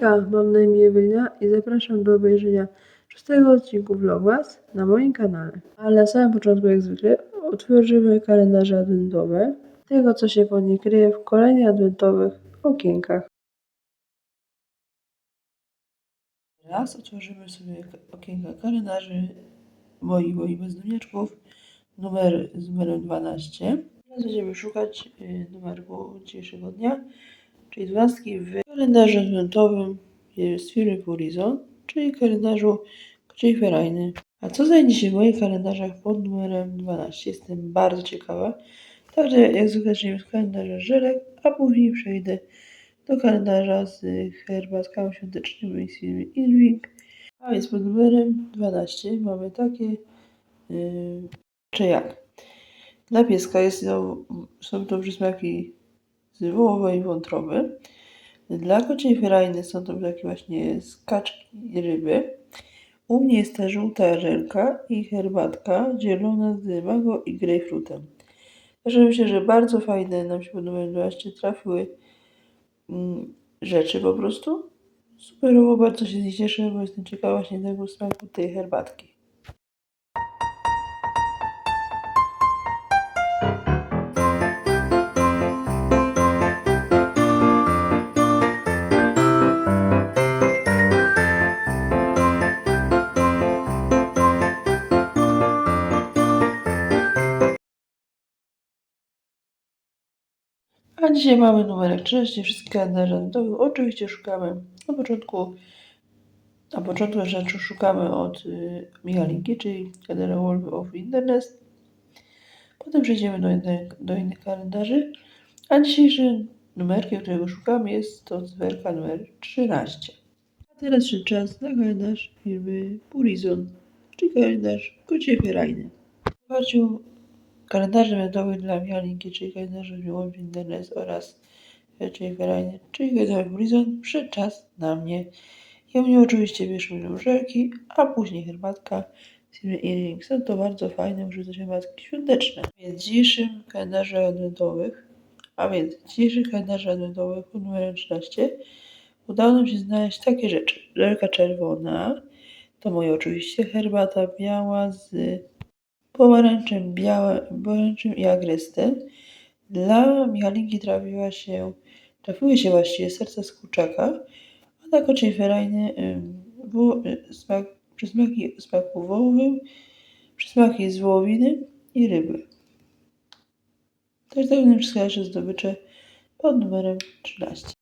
Hejka, mam na imię Ewelina i zapraszam do obejrzenia szóstego odcinku Vlogmas na moim kanale. Ale na samym początku, jak zwykle, otworzymy kalendarze adwentowe, tego co się pod nie kryje w kolejnych adwentowych okienkach. Teraz otworzymy sobie okienka kalendarzy moich, moich bezdomniaczków, numer z numerem 12. Teraz będziemy szukać y, numerku dzisiejszego dnia, czyli 12 w kalendarzu adwentowym z firmy Purizon, czyli kalendarzu Kociej Ferajny. A co znajdzie się w moich kalendarzach pod numerem 12? Jestem bardzo ciekawa. Także jak zwykle zaczniemy z kalendarza żelek, a później przejdę do kalendarza z herbatkami świątecznymi z firmy Irving. A więc pod numerem 12 mamy takie yy, czy jak? Dla pieska jest to, są to przysmaki z wołowej wątroby. Dla kociej ferajny są to takie właśnie z kaczki i ryby. U mnie jest ta żółta żelka i herbatka zielona z mango i grejpfrutem. Także myślę, że bardzo fajne nam się pod numerem 12 trafiły mm, rzeczy po prostu. Superowo bardzo się cieszę, bo jestem ciekawa właśnie tego smaku tej herbatki. A dzisiaj mamy numerek 13, wszystkie adwentowe. Oczywiście szukamy na początku, na początku rzeczy szukamy od y, Michalinki, czyli kalendarza Wolf of Internet. Potem przejdziemy do innych, do innych kalendarzy. A dzisiejszym numerkiem, którego szukamy jest to zwerka numer 13. A teraz przyszedł czas na kalendarz firmy Purizon, czyli kalendarz Kocie Ferajny. W oparciu kalendarzy medowych dla Michalinki, czyli kalendarza Miłość Internet oraz Kocie Ferajny, czyli kalendarz Purizon, przyszedł czas na mnie. U mnie oczywiście bierzemy żelki, a później herbatka z Earring. Są to bardzo fajne, użyte herbatki świąteczne. Więc w dzisiejszym kalendarze adwentowych, a więc w dzisiejszych kalendarzach adwentowych pod numerem 13 udało nam się znaleźć takie rzeczy. Żelka czerwona, to moja oczywiście herbata biała z pomarańczem, białym, pomarańczem i agrestem. Dla Michalinki trafiła się, trafiły się właściwie serca z kurczaka, a na koczej ferajny smak, przysmaki smaku wołowym, przysmaki z wołowiny i ryby. Jest tak nasze zdobycze pod numerem 13.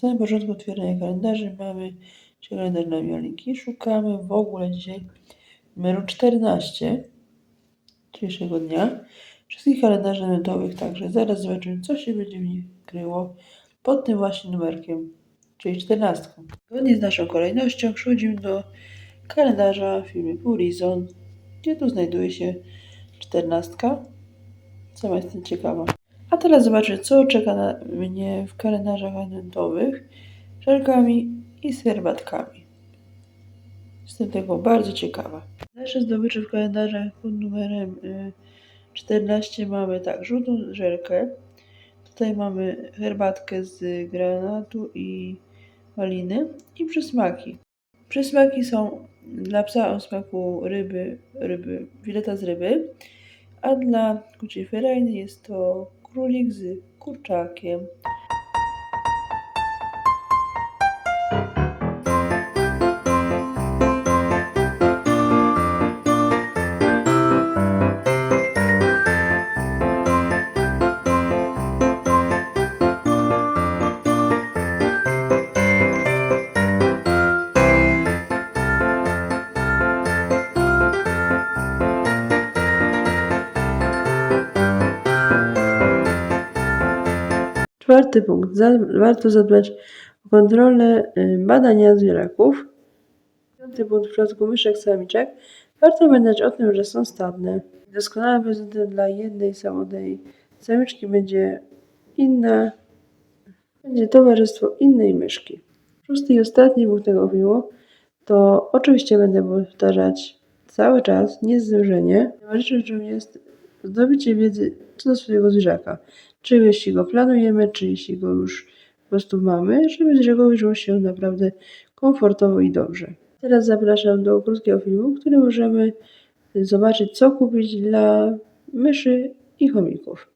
Na samym początku otwierania kalendarzy mamy kalendarz na Mialinki. Szukamy w ogóle dzisiaj numeru 14 dzisiejszego dnia. Wszystkich kalendarzy adwentowych, także zaraz zobaczymy, co się będzie w nich kryło pod tym właśnie numerkiem, czyli 14. Zgodnie z naszą kolejnością przechodzimy do kalendarza firmy Purizon, gdzie tu znajduje się 14. Sama jestem ciekawa. A teraz zobaczę, co czeka na mnie w kalendarzach adwentowych, żelkami i herbatkami. Jestem tego bardzo ciekawa. Nasze zdobycze w kalendarzach pod numerem y, 14 mamy tak, żółtą żelkę. Tutaj mamy herbatkę z granatu i maliny i przysmaki. Przysmaki są dla psa o smaku ryby, ryby, fileta z ryby, a dla kuciej ferajny jest to królik z kurczakiem. Czwarty punkt. Warto zadbać o kontrolę y, badania zwierzaków. Piąty punkt. W przypadku myszek samiczek Warto pamiętać o tym, że są stadne. Doskonałym prezentem dla jednej samotnej samiczki będzie inna, będzie towarzystwo innej myszki. Szósty i ostatni punkt tego filmu to oczywiście będę powtarzać cały czas, niezdarzynie. Najważniejszą rzeczą jest zdobycie wiedzy co do swojego zwierzaka. Czy jeśli go planujemy, czy jeśli go już po prostu mamy, żeby zwierzę czuło się naprawdę komfortowo i dobrze. Teraz zapraszam do krótkiego filmu, w którym możemy zobaczyć, co kupić dla myszy i chomików.